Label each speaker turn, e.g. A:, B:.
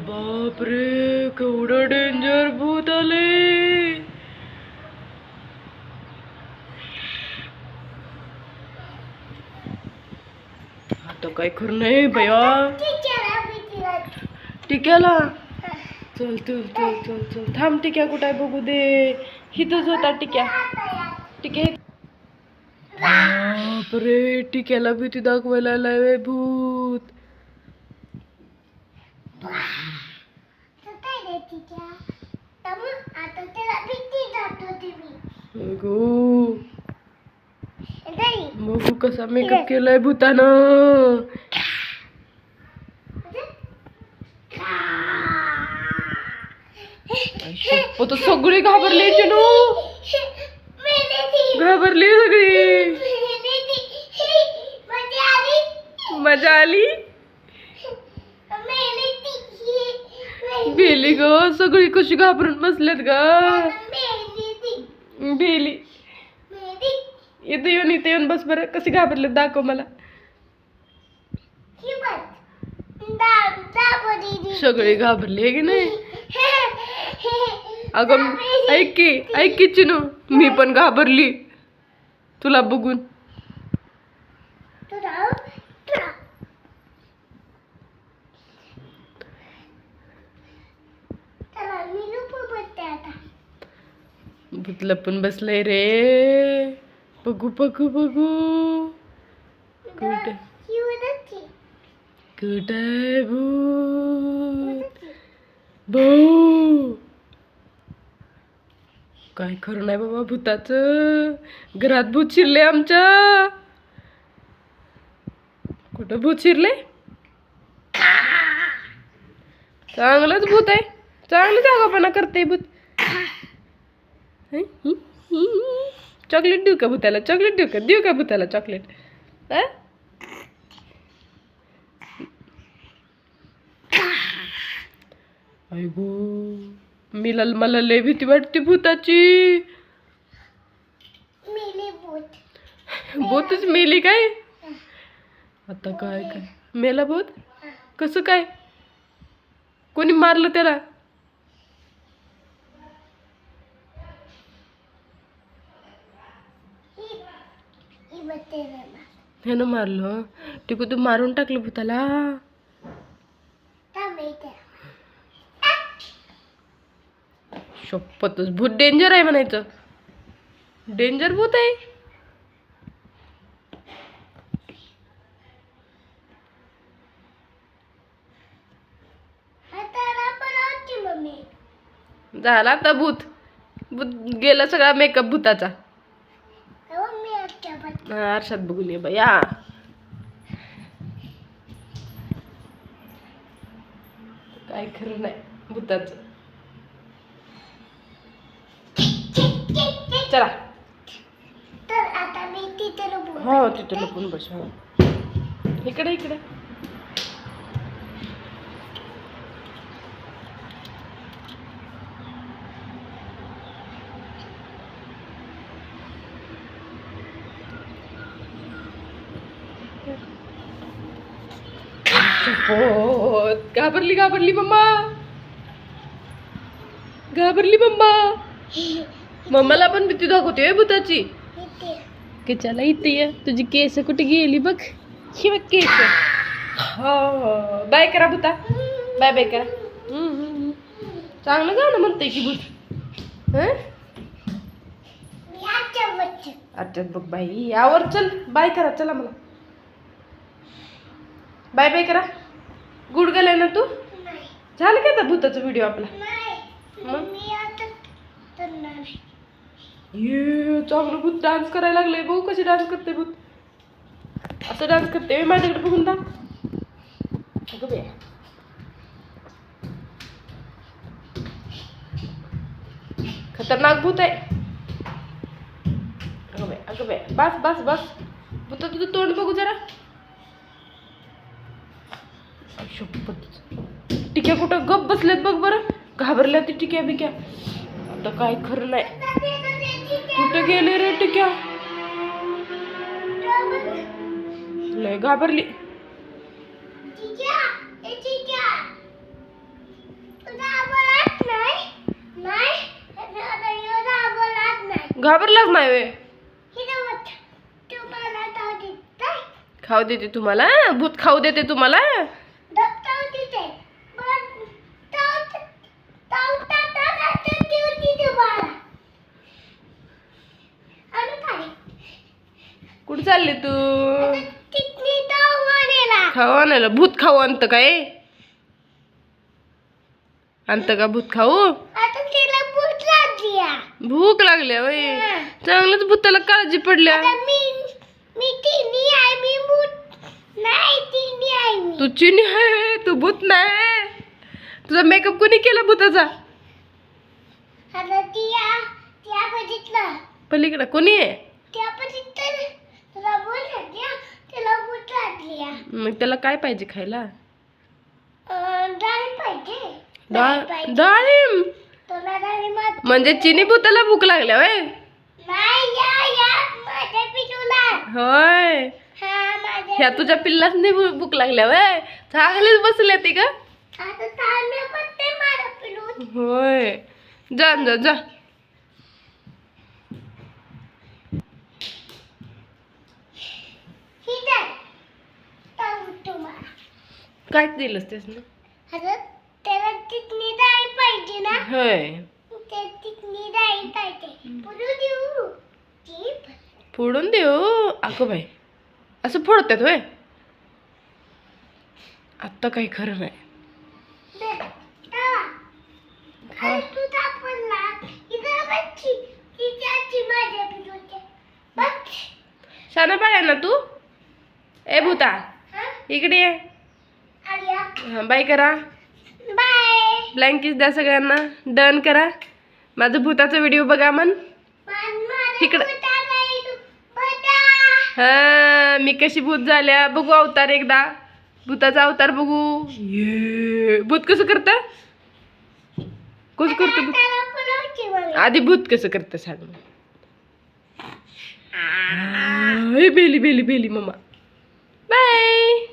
A: बापरे केवढं डेंजर भूत आले आता काय खरं नाही बया टिक्याला? चल चल चल चल चल. थांब टिक्या कुठं आहे बघू दे. हिथंच होता टिक्या. टिक्या बापरे टिक्याला भीती दाखवायला व्हय भूत अगो बघू कसा मेकअप केलाय भूतानं सगळी घाबरली चिनू घाबरली सगळी मजा आली भेली ग सगळी कशी घाबरून बसल्यात ग भेली इथं येऊन इथं येऊन बस बरं. कसे घाबरले दाखव मला. सगळे घाबरले आहे की नाही? अगं ऐक की ऐक की चिनू. मी पण घाबरली. तुला बघून. भूतलं पण बसलंय रे. बघू बघू बघू. कुट कुठे आहे भूत भाऊ काय खरं नाही बाबा भूताचं. घरात भूत शिरले आमच्या. कुठं भूत शिरले? चांगलंच भूत आहे. चांगलं जागापणा करते भूत. चॉकलेट देऊ का भूताला? चॉकलेट देऊ का? देऊ का भूताला चॉकलेट? हा? अयगो मला मला लय भीती वाटते भूताची. भूतच मेली काय? आता काय काय? मेला भूत? कसं काय? कोणी मारलं त्याला? ह्यानं मारलं? टिकू तू मारून टाकलं भूताला? शपथच भूत डेंजर आहे म्हणायचं. डेंजर भूत आहे. झाला आता भूत. भूत गेला सगळा मेकअप भूताचा. आरशात बघून ये बया. काय खरं नाही भूताचं. चला. हो तिथं लपून बस हो. इकडे इकडे. शपथ. घाबरली घाबरली मम्मा. घाबरली मम्मा. मम्माला पण भीती दाखवते भूताची. चला इथे ये. तुझी केस कुठे गेली बघ. ही बघ केस. हो, हो. बाय करा भूता. बाय बाय करा. चांगलं हम्म, ना चांगलं गाणं म्हणते की भूत. अच्छा बघ बाई. यावर चल. बाय करा. चला मला. बाय बाय करा. गुड गेलाय ना तू? झालं का भूताचा व्हिडिओ आपला? मग? ये चांगलं भूत डान्स करायला लागले बघू कशी डान्स करते भूत. असं डान्स करते मी माझ्याकडे बघून दा अगं बे खतरनाक भूत आहे. अगं बे अगं बे बस बस बस. भूत तुझं तोंड बघू जरा. टिक्या कुठं? गप बसल्यात बघ बरं. घाबरल्या ती टिक्या बिक्या. आता काय खरं नाही. कुठं गेले रे टिक्या? लय घाबरली. घाबरलाच नाही. वे? खाऊ देते तुम्हाला भूत खाऊ देते तुम्हाला कुठे चालली तू? खाऊ आणायला. भूत खाऊ आणतं काय आणतं का भूत खाऊ. भूक लागल्या वय. चांगलंच भूताला काळजी पडल्या तू चिनी आहे तू भूत नाही. तुझा मेकअप कोणी केला भूताचा? पलीकडे. कोणी आहे. मग त्याला काय पाहिजे खायला? डाळिंब म्हणजे चिनी भूताला भूक लागल्या वय होय.
B: हा
A: ह्या तुझ्या पिल्लाच नाही भूक लागल्या वय चांगलीच बसले ती का होय. जा जा जा
B: ही डाळ ताऊ तुम्हाला
A: काय दिलंस तेच ना
B: आता त्याला तिथनी डाळी पाहिजे ना.
A: होय.
B: ते तिथनी डाळी पाहिजे. पुरू देऊ.
A: फोडून देऊ? अगं बाई असं फोडतात होय. आत्ता काही खरं नाही. हा. पाड्या ना तू? ए भूता. इकडे ये. हा बाय करा.
B: बाय.
A: ब्लँकेट द्या सगळ्यांना. डन करा. माझं भूताचा व्हिडिओ बघा मन. इकडं. हा मी कशी भूत झाल्या? बघू अवतार एकदा. भूताचा अवतार बघू. ये. भूत कसं करतं? कसं करतं भूत? आधी भूत कसं करतं सांग. बेली बेली बेली मम्मा. बाय